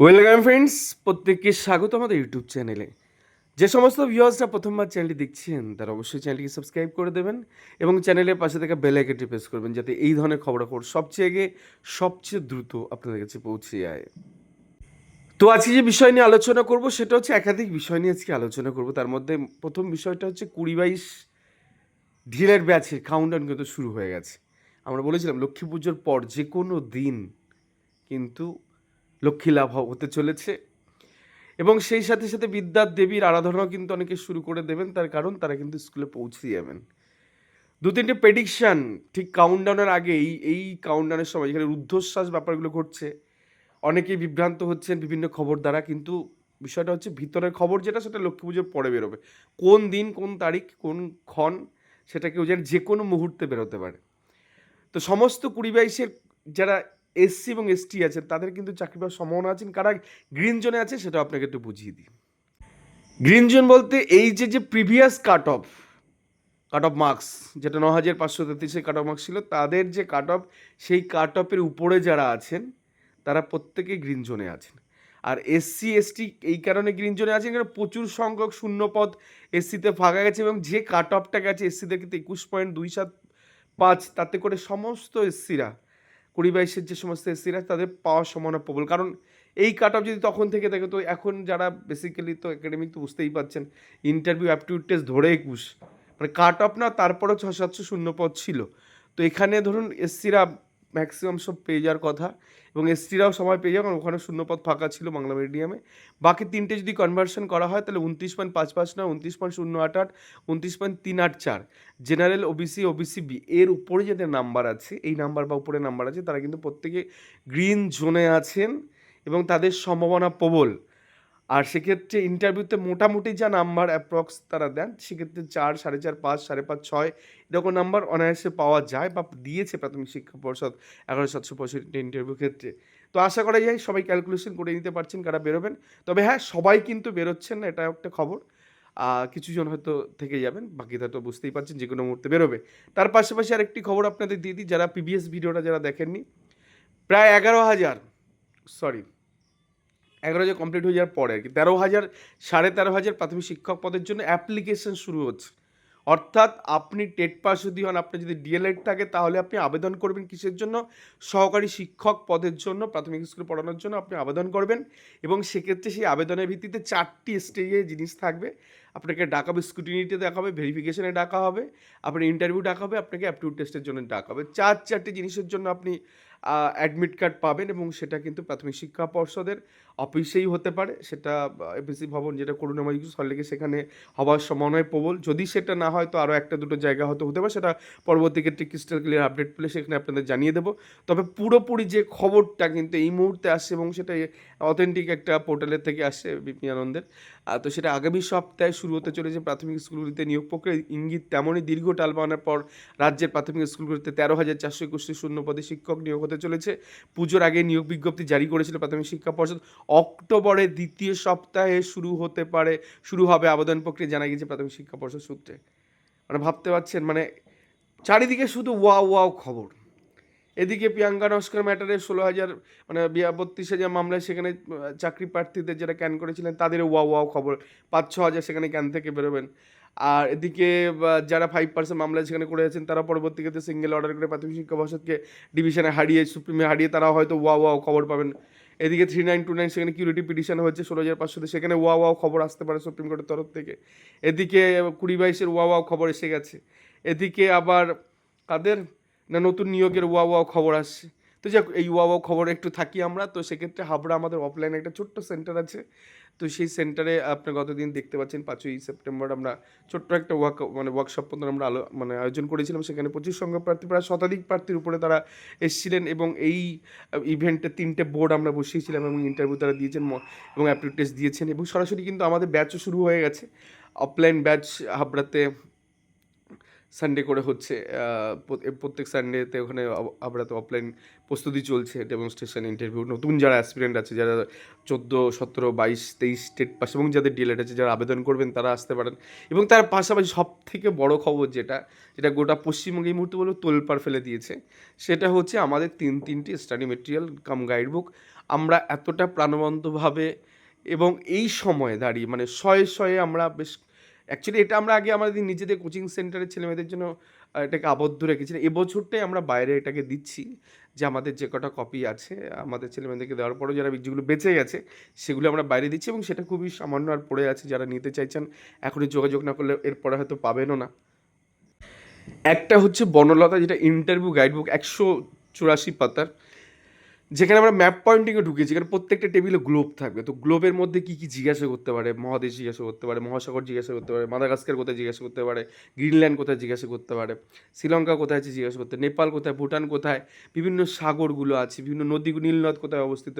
Welcome friends প্রত্যেককে স্বাগত আমাদের ইউটিউব চ্যানেলে যে সমস্ত ভিউয়ার্সরা প্রথমবার চ্যানেলটি দেখছেন, তারা অবশ্যই চ্যানেলটিকে সাবস্ক্রাইব করে দেবেন এবং চ্যানেলের পাশে থাকা বেল আইকনটি প্রেস করবেন যাতে এই ধরনের খবরাখবর সবচেয়ে আগে, সবচেয়ে দ্রুত আপনাদের কাছে পৌঁছে যায়। তো আজকে যে বিষয় নিয়ে আলোচনা করব, সেটা হচ্ছে একাধিক বিষয় নিয়ে আজকে আলোচনা করব। তার মধ্যে প্রথম বিষয়টা হচ্ছে কুড়ি বাইশ ঢিলের ব্যাচের কাউন্টডাউন কিন্তু শুরু হয়ে গেছে। আমরা বলেছিলাম, লক্ষ্মী পুজোর পর যে কোনো দিন কিন্তু লক্ষ্মী লাভ হতে চলেছে। এবং সেই সাথে সাথে বিদ্যার দেবীর আরাধনাও কিন্তু অনেকে শুরু করে দেবেন। তার কারণ তারা কিন্তু স্কুলে পৌঁছে যাবেন। দু তিনটে প্রেডিকশান ঠিক কাউন্টডাউনের আগে এই এই কাউন্টডাউনের সময় যেখানে রুদ্ধশ্বাস ব্যাপারগুলো ঘটছে, অনেকেই বিভ্রান্ত হচ্ছেন বিভিন্ন খবর দ্বারা, কিন্তু বিষয়টা হচ্ছে ভিতরের খবর যেটা, সেটা লক্ষ্মী পুজোর পরে বেরোবে। কোন দিন, কোন তারিখ, কোন ক্ষণ, সেটা কেউ জানে যে কোনো মুহূর্তে বেরোতে পারে। তো সমস্ত কুড়ি বাইশের যারা এসসি এবং এসটি আছেন তাদের কিন্তু চাকরি পাওয়ার সম্ভাবনা আছেন কারা গ্রিন জোনে আছে সেটা আপনাকে একটু বুঝিয়ে দিই। গ্রিন জোন বলতে এই যে যে previous cut off cut off marks যেটা ন হাজার পাঁচশো তেত্রিশে কাট অফ মার্কস ছিল, তাদের যে কাট অফ সেই কাট অফের উপরে যারা আছেন, তারা প্রত্যেকেই গ্রিন জোনে আছেন। আর এসসি, এসটি এই কারণে গ্রিন জোনে আছেন কারণ প্রচুর সংখ্যক শূন্যপদ এসসিতে ফাঁকা গেছে এবং যে কাট অফটা গেছে এসসিদের কিন্তু একুশ পয়েন্ট দুই সাত পাঁচ, তাতে করে সমস্ত এসসিরা কুড়ি বাইশের যে সমস্ত এসসিরা তাদের পাওয়ার সম্ভাবনা প্রবল। কারণ এই কাট অফ যদি তখন থেকে থাকে তো এখন যারা বেসিক্যালি তো একাডেমিক তো বুঝতেই পারছেন ইন্টারভিউ অ্যাপটিউড টেস্ট ধরে একুশ। মানে কাট অফ না, তারপরেও ছ সাতশো শূন্য পদ ছিল। তো এখানে ধরুন এসসিরা ম্যাক্সিমাম সব পেয়ে যাওয়ার কথা এবং এসটিরাও সময় পেয়ে যাওয়া কারণ ওখানে শূন্যপদ ফাঁকা ছিল বাংলা মিডিয়ামে বাকি তিনটে যদি কনভার্সন করা হয়, তাহলে উনত্রিশ পয়েন্ট পাঁচ পাঁচ নয়, উনত্রিশ পয়েন্ট শূন্য আট আট, উনত্রিশ পয়েন্ট তিন আট চার। জেনারেল ওবিসি ওবিসি বি এর উপরে যাদের নাম্বার আছে, এই নাম্বার বা উপরে নাম্বার আছে, তারা কিন্তু প্রত্যেকে গ্রিন জোনে আছেন এবং তাদের সম্ভাবনা প্রবল। আর সেক্ষেত্রে ইন্টারভিউতে মোটামুটি যা নাম্বার অ্যাপ্রক্স তারা দেন, সেক্ষেত্রে চার, সাড়ে চার, পাঁচ, সাড়ে পাঁচ, ছয় এরকম নাম্বার অনায়াসে পাওয়া যায় বা দিয়েছে প্রাথমিক শিক্ষা পর্ষদ এগারো সাতশো পঁয়ষট্টি ইন্টারভিউ ক্ষেত্রে। তো আশা করা যায় সবাই ক্যালকুলেশন করে নিতে পারছেন কারা বেরোবেন। তবে হ্যাঁ সবাই কিন্তু বেরোচ্ছেন না, এটা একটা খবর। কিছুজন হয়তো থেকে যাবেন, বাকিটা তো বুঝতেই পারছেন যে কোনো মুহূর্তে বেরোবে। তার পাশাপাশি আরেকটি খবর আপনাদের দিয়ে দিই, যারা পিবিএস ভিডিওটা যারা দেখেননি, প্রায় এগারো হাজার সরি এগারো হাজার কমপ্লিট হয়ে যাওয়ার পরে আর কি। তেরো হাজার, সাড়ে তেরো হাজার প্রাথমিক শিক্ষক পদের জন্য অ্যাপ্লিকেশন শুরু হচ্ছে। অর্থাৎ আপনি টেট পাস যদি হন, আপনার যদি ডিএলএড থাকে, তাহলে আপনি আবেদন করবেন কিসের জন্য? সহকারী শিক্ষক পদের জন্য, প্রাথমিক স্কুলে পড়ানোর জন্য আপনি আবেদন করবেন এবং সেক্ষেত্রে সেই আবেদনের ভিত্তিতে চারটি স্টেজে জিনিস থাকবে। আপনাকে ডাকা হবে স্কুটিনিতে ডাকা হবে ভেরিফিকেশনে ডাকা হবে, আপনার ইন্টারভিউ ডাকা হবে, আপনাকে অ্যাপটিউড টেস্টের জন্য ডাকা হবে। চার, চারটি জিনিসের জন্য আপনি অ্যাডমিট কার্ড পাবেন এবং সেটা কিন্তু প্রাথমিক শিক্ষা পর্ষদের অফিসেই হতে পারে, সেটা এপিসি ভবন যেটা করুণাময় সল্লেগে সেখানে হওয়ার সম্ভাবনায় প্রবল। যদি সেটা না হয়, তো আরও একটা দুটো জায়গা হয়তো হতে পারে, সেটা পরবর্তী ক্ষেত্রে ক্রিস্টাল ক্লিয়ার আপডেট পেলে সেখানে আপনাদের জানিয়ে দেবো। তবে পুরোপুরি যে খবরটা কিন্তু এই মুহূর্তে আসছে এবং সেটা অথেন্টিক একটা পোর্টালের থেকে আসছে বিপি আনন্দের। তো সেটা আগামী সপ্তাহে শুরু হতে চলেছে প্রাথমিক স্কুলগুলিতে নিয়োগ প্রক্রিয়া। ইঙ্গিত তেমনই দীর্ঘ টালবানার পর রাজ্যের প্রাথমিক স্কুলগুলিতে তেরো হাজার চারশো একুশটি শূন্য পদে শিক্ষক নিয়োগ হতে চলেছে। পুজোর আগে নিয়োগ বিজ্ঞপ্তি জারি করেছিল প্রাথমিক শিক্ষা পর্ষদ। অক্টোবরের দ্বিতীয় সপ্তাহে শুরু হতে পারে, শুরু হবে আবেদন প্রক্রিয়া, জানা গিয়েছে প্রাথমিক শিক্ষা পর্ষদ সূত্রে। মানে ভাবতে পারছেন মানে চারিদিকে শুধু ওয়াও ওয়াও খবর। এদিকে প্রিয়াঙ্কা নস্কর ম্যাটারে ষোলো হাজার মানে বত্রিশ হাজার মামলায় সেখানে চাকরি প্রার্থীদের যারা ক্যান করেছিলেন, তাদেরও ওয়াও ওয়াও খবর। পাঁচ, ছ হাজার সেখানে ক্যান থেকে বেরোবেন। আর এদিকে যারা ফাইভ পার্সেন্ট মামলায় সেখানে করে আছেন, তারা পরবর্তী ক্ষেত্রে সিঙ্গেল অর্ডার করে প্রাথমিক শিক্ষা পর্ষদকে ডিভিশনে হারিয়ে সুপ্রিমে হারিয়ে তারা হয়তো ওয়া ওয়াও খবর পাবেন। এদিকে থ্রি নাইন টু নাইন সেখানে কিউরিটি পিটিশন হয়েছে ষোলো হাজার পাঁচশোতে সেখানে ওয়া ওয়াও খবর আসতে পারে সুপ্রিম কোর্টের তরফ থেকে। এদিকে কুড়ি বাইশের ওয়া ওয়াও খবর এসে গেছে। এদিকে আবার কাদের? না, নতুন নিয়োগের ওয়া ওয়াও খবর আসছে। তো যাক, এই ওয়া ওয়াও খবর একটু থাকি আমরা। তো সেক্ষেত্রে হাবড়া আমাদের অফলাইনে একটা ছোট্ট সেন্টার আছে। তো সেই সেন্টারে আপনি গতদিন দেখতে পাচ্ছেন, পাঁচই সেপ্টেম্বর আমরা ছোট্ট একটা ওয়ার্ক মানে ওয়ার্কশপ মতন আমরা আলো মানে আয়োজন করেছিলাম। সেখানে প্রচুর সংখ্যক প্রার্থী, প্রায় শতাধিক প্রার্থীর উপরে তারা এসেছিলেন এবং এই ইভেন্টে তিনটে বোর্ড আমরা বসিয়েছিলাম এবং ইন্টারভিউ তারা দিয়েছেন এবং অ্যাপটিউড টেস্ট দিয়েছেন। এবং সরাসরি কিন্তু আমাদের ব্যাচও শুরু হয়ে গেছে। অফলাইন ব্যাচ হাবড়াতে সানডে করে হচ্ছে প্রত্যেক সানডেতে ওখানে আমরা তো অফলাইন প্রস্তুতি চলছে ডেমনস্ট্রেশন ইন্টারভিউ নতুন যারা অ্যাসপিরেন্ট আছে, যারা চোদ্দ, সতেরো, বাইশ, তেইশ স্টেট পাস এবং যাদের ডিলেট আছে, যারা আবেদন করবেন, তারা আসতে পারেন। এবং তার পাশাপাশি সব থেকে বড় খবর যেটা যেটা গোটা পশ্চিমবঙ্গে এই মুহূর্তে বলে তোলপাড় ফেলে দিয়েছে, সেটা হচ্ছে আমাদের তিন, তিনটি study material cum guide book আমরা এতটা প্রাণবন্তভাবে এবং এই সময়ে দাঁড়িয়ে মানে শয়ে শয়ে আমরা বেশ অ্যাকচুয়ালি এটা আমরা আগে আমাদের নিজেদের কোচিং সেন্টারের ছেলেমেয়েদের জন্য এটাকে আবদ্ধ রেখেছিলাম এবছরটাই আমরা বাইরে এটাকে দিচ্ছি যে আমাদের যে কটা কপি আছে, আমাদের ছেলেমেয়েদেরকে দেওয়ার পরেও যারা যেগুলো বেঁচে গেছে সেগুলো আমরা বাইরে দিচ্ছি এবং সেটা খুবই সামান্য আর পড়ে আছে। যারা নিতে চাইছেন, এখনই যোগাযোগ না করলে এরপরে হয়তো পাবেনও না। একটা হচ্ছে বনলতা, যেটা ইন্টারভিউ গাইডবুক একশো চুরাশি পাতার। যেখানে আমরা ম্যাপ পয়েন্টিংয়ে ঢুকেছি এখানে প্রত্যেকটা টেবিলে গ্লোব থাকবে। তো গ্লোবের মধ্যে কী কী জিজ্ঞাসা করতে পারে? মহাদেশ জিজ্ঞাসা করতে পারে, মহাসাগর জিজ্ঞাসা করতে পারে, মাদাগাস্কার কোথায় জিজ্ঞাসা করতে পারে, গ্রিনল্যান্ড কোথায় জিজ্ঞাসা করতে পারে, শ্রীলঙ্কা কোথায় আছে জিজ্ঞাসা করতে নেপাল কোথায়, ভুটান কোথায়, বিভিন্ন সাগরগুলো আছে, বিভিন্ন নদী নীলনদ কোথায় অবস্থিত,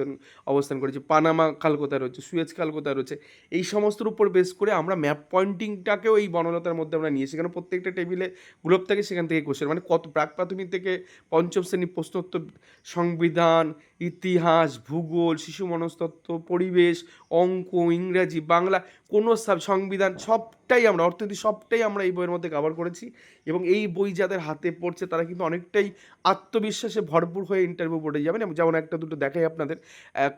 অবস্থান করেছে, পানামা খাল কোথায় রয়েছে, সুয়েজ খাল কোথায় রয়েছে, এই সমস্তর উপর বেস করে আমরা ম্যাপ পয়েন্টিংটাকেও এই বনলতার মধ্যে আমরা নিয়ে সেখানে প্রত্যেকটা টেবিলে গ্লোব থাকে, সেখান থেকে কোশ্চেন মানে কত প্রাক প্রাথমিক থেকে পঞ্চম শ্রেণি প্রশ্নোত্তর সংবিধান ইতিহাস ভূগোল শিশু মনস্তত্ত্ব পরিবেশ অঙ্ক ইংরাজি বাংলা কোনো সাব সংবিধান সবটাই আমরা, অর্থনীতি সবটাই আমরা এই বইয়ের মধ্যে কভার করেছি এবং এই বই যাদের হাতে পড়ছে তারা কিন্তু অনেকটাই আত্মবিশ্বাসে ভরপুর হয়ে ইন্টারভিউ বোর্ডে যাবেন। এবং যেমন একটা দুটো দেখাই আপনাদের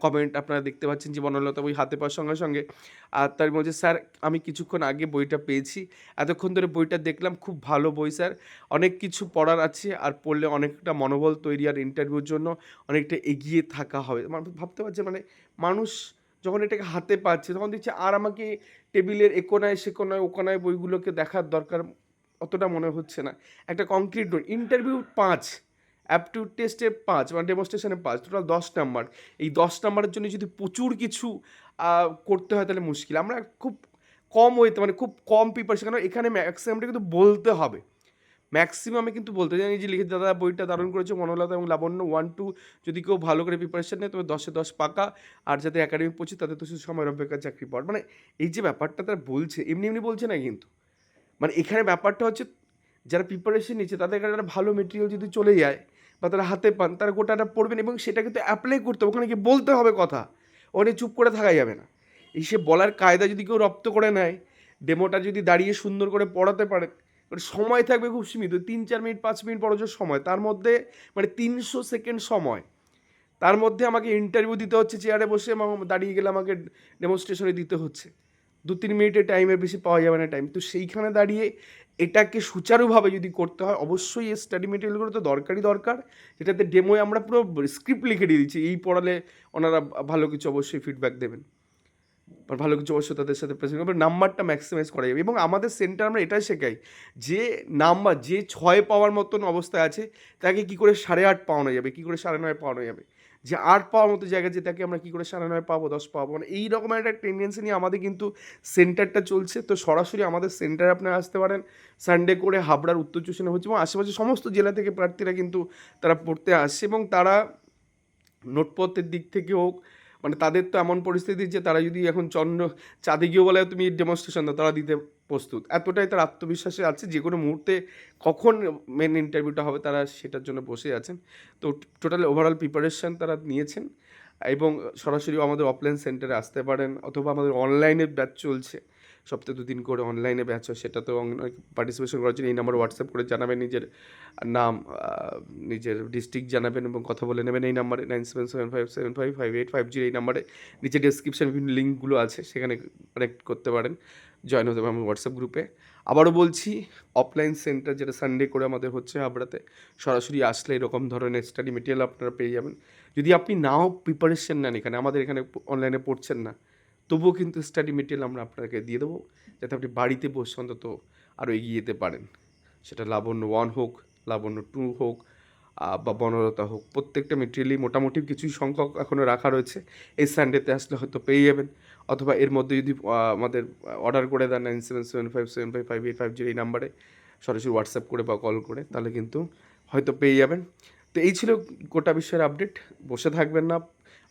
কমেন্ট আপনারা দেখতে পাচ্ছেন যে বনলতা বই হাতে পাওয়ার সঙ্গে সঙ্গে। আর তার মধ্যে, স্যার, আমি কিছুক্ষণ আগে বইটা পেয়েছি। এতক্ষণ ধরে বইটা দেখলাম, খুব ভালো বই, স্যার। অনেক কিছু পড়ার আছে আর পড়লে অনেকটা মনোবল তৈরি আর ইন্টারভিউর জন্য অনেকটা এগিয়ে থাকা হবে। ভাবতে পারছে মানে মানুষ যখন এটাকে হাতে পাচ্ছে, তখন দেখছে আর আমাকে টেবিলের একোনায়, সেকোনায়, ওকোনায় বইগুলোকে দেখার দরকার অতটা মনে হচ্ছে না। একটা কংক্রিট নোট ইন্টারভিউ পাঁচ অ্যাপটিউড টেস্টে পাঁচ মানে ডেমনস্ট্রেশনে পাঁচ টোটাল দশ নাম্বার এই দশ নাম্বারের জন্য যদি প্রচুর কিছু করতে হয় তাহলে মুশকিল। আমরা খুব কম ওয়েতে মানে খুব কম প্রিপারেশন কারণ এখানে ম্যাক্সিমামটা কিন্তু বলতে হবে। ম্যাক্সিমামে কিন্তু বলতে জানি যে লিখে দাদা বইটা দারুণ করেছে মনোলতা এবং লাবণ্য ওয়ান টু যদি কেউ ভালো করে প্রিপারেশন নেয়, তবে দশে দশ পাকা, আর যাতে একাডেমিক পড়ছে তাদের তো শুধু সময়ের অপেক্ষা চাকরি পাওয়ার। মানে এই যে ব্যাপারটা তারা বলছে, এমনি এমনি বলছে না কিন্তু। মানে এখানে ব্যাপারটা হচ্ছে, যারা প্রিপারেশন নিচ্ছে, তাদের কাছে একটা ভালো মেটেরিয়াল যদি চলে যায়, বা তারা হাতে পান, তারা গোটাটা পড়বেন এবং সেটা কিন্তু অ্যাপ্লাই করতে হবে, ওখানে গিয়ে বলতে হবে কথা। ওখানে চুপ করে থাকা যাবে না। এই সে বলার কায়দা যদি কেউ রপ্ত করে নেয় ডেমোটা যদি দাঁড়িয়ে সুন্দর করে পড়াতে পারে মানে সময় থাকবে খুব সীমিত, তিন, চার মিনিট, পাঁচ মিনিট বড়জোর সময়। তার মধ্যে মানে তিনশো সেকেন্ড সময়। তার মধ্যে আমাকে ইন্টারভিউ দিতে হচ্ছে চেয়ারে বসে দাঁড়িয়ে গেলে আমাকে ডেমনস্ট্রেশনে দিতে হচ্ছে। দু, তিন মিনিটের টাইমের বেশি পাওয়া যাবে না টাইম তো সেইখানে দাঁড়িয়ে এটাকে সুচারুভাবে যদি করতে হয়, অবশ্যই এই স্টাডি মেটেরিয়ালগুলো তো দরকারই দরকার। যেটাতে ডেমোয় আমরা পুরো স্ক্রিপ্ট লিখে দিয়ে দিচ্ছি। এই পড়ালে ওনারা ভালো কিছু অবশ্যই ফিডব্যাক দেবেন। বা ভালো কিছু অবশ্যই তাদের সাথে প্রেজেন্ট করবে নাম্বারটা ম্যাক্সিমাইজ করা যাবে এবং আমাদের সেন্টার আমরা এটাই শেখাই, যে নাম্বার যে ছয় পাওয়ার মতন অবস্থায় আছে, তাকে কী করে সাড়ে আট পাওয়ানো যাবে, কী করে সাড়ে নয় পাওয়ানো যাবে? যে আট পাওয়ার মতো জায়গায় যে তাকে আমরা কী করে সাড়ে নয় পাবো, দশ পাবো? মানে এই রকম একটা টেন্ডেন্সি নিয়ে আমাদের কিন্তু সেন্টারটা চলছে। তো সরাসরি আমাদের সেন্টারে আপনারা আসতে পারেন সানডে করে হাবড়ার উত্তর চুষণে হচ্ছে, এবং আশেপাশে সমস্ত জেলা থেকে প্রার্থীরা কিন্তু তারা পড়তে আসছে এবং তারা নোটপত্রের দিক থেকে হোক মানে তাদের তো এমন পরিস্থিতি যে তারা যদি এখন চন্দ্র চাঁদে গিয়েও বলে তুমি ডেমনস্ট্রেশন দাও, তারা দিতে প্রস্তুত। এতটাই তার আত্মবিশ্বাসে আছে, যে কোনো মুহূর্তে কখন মেন ইন্টারভিউটা হবে তারা সেটার জন্য বসে আছেন। তো টোটাল ওভারঅল প্রিপারেশান তারা নিয়েছেন এবং সরাসরি আমাদের অফলাইন সেন্টারে আসতে পারেন, অথবা আমাদের অনলাইনে ব্যাচ চলছে। সপ্তাহে দুদিন করে অনলাইনে ব্যাচ হয় সেটা তো পার্টিসিপেশন করার জন্য এই নাম্বার হোয়াটসঅ্যাপ করে জানাবেন, নিজের নাম নিজের ডিস্ট্রিক্ট জানাবেন এবং কথা বলে নেবেন এই নাম্বারে nine seven seven five seven five five eight five zero এই নাম্বারে নিচে ডেসক্রিপশন বিভিন্ন লিঙ্কগুলো আছে, সেখানে কানেক্ট করতে পারেন জয়েন হতে পারেন হোয়াটসঅ্যাপ গ্রুপে আবারও বলছি অফলাইন সেন্টার যেটা সানডে করে আমাদের হচ্ছে হাবড়াতে, সরাসরি আসলে এরকম ধরনের স্টাডি মেটেরিয়াল আপনারা পেয়ে যাবেন। যদি আপনি নাও প্রিপারেশন নেন এখানে, আমাদের এখানে অনলাইনে পড়ছেন না তবুও কিন্তু স্টাডি মেটেরিয়াল আমরা আপনাকে দিয়ে দেবো, যাতে আপনি বাড়িতে বসে অন্তত আরও এগিয়ে যেতে পারেন। সেটা লাবণ্য ওয়ান হোক, লাবণ্য টু হোক বা বনলতা হোক, প্রত্যেকটা মেটেরিয়ালই মোটামুটি কিছুই সংখ্যক এখনও রাখা রয়েছে। এই সানডেতে আসলে হয়তো পেয়ে যাবেন, অথবা এর মধ্যে যদি আমাদের অর্ডার করে দেন nine seven seven five seven five five eight five zero এই নাম্বারে সরাসরি হোয়াটসঅ্যাপ করে বা কল করে, তাহলে কিন্তু হয়তো পেয়ে যাবেন। তো এই ছিল গোটা বিষয়ের আপডেট বসে থাকবেন না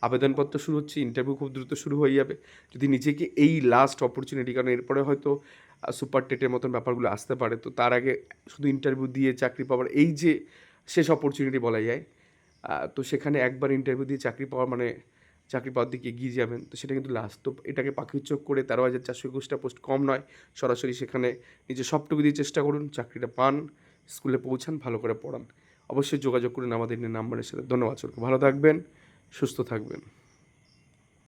আবেদনপত্র শুরু হচ্ছে ইন্টারভিউ খুব দ্রুত শুরু হয়ে যাবে। যদি নিজেকে এই লাস্ট অপরচুনিটি কারণ এরপরে হয়তো সুপার টেটের মতন ব্যাপারগুলো আসতে পারে, তো তার আগে শুধু ইন্টারভিউ দিয়ে চাকরি পাওয়ার, এই যে শেষ অপরচুনিটি বলা যায় তো সেখানে একবার ইন্টারভিউ দিয়ে চাকরি পাওয়ার মানে চাকরি পাওয়ার দিকে এগিয়ে যাবেন, তো সেটা কিন্তু লাস্ট তো এটাকে পাখির চোখ করে তেরো হাজার চারশো একুশটা পোস্ট কম নয়, সরাসরি সেখানে নিজে সবটুকু দিয়ে চেষ্টা করুন, চাকরিটা পান স্কুলে পৌঁছান, ভালো করে পড়ান। অবশ্যই যোগাযোগ করুন আমাদের নাম্বারের সাথে। ধন্যবাদ সরকার ভালো থাকবেন। সুস্থ থাকবেন।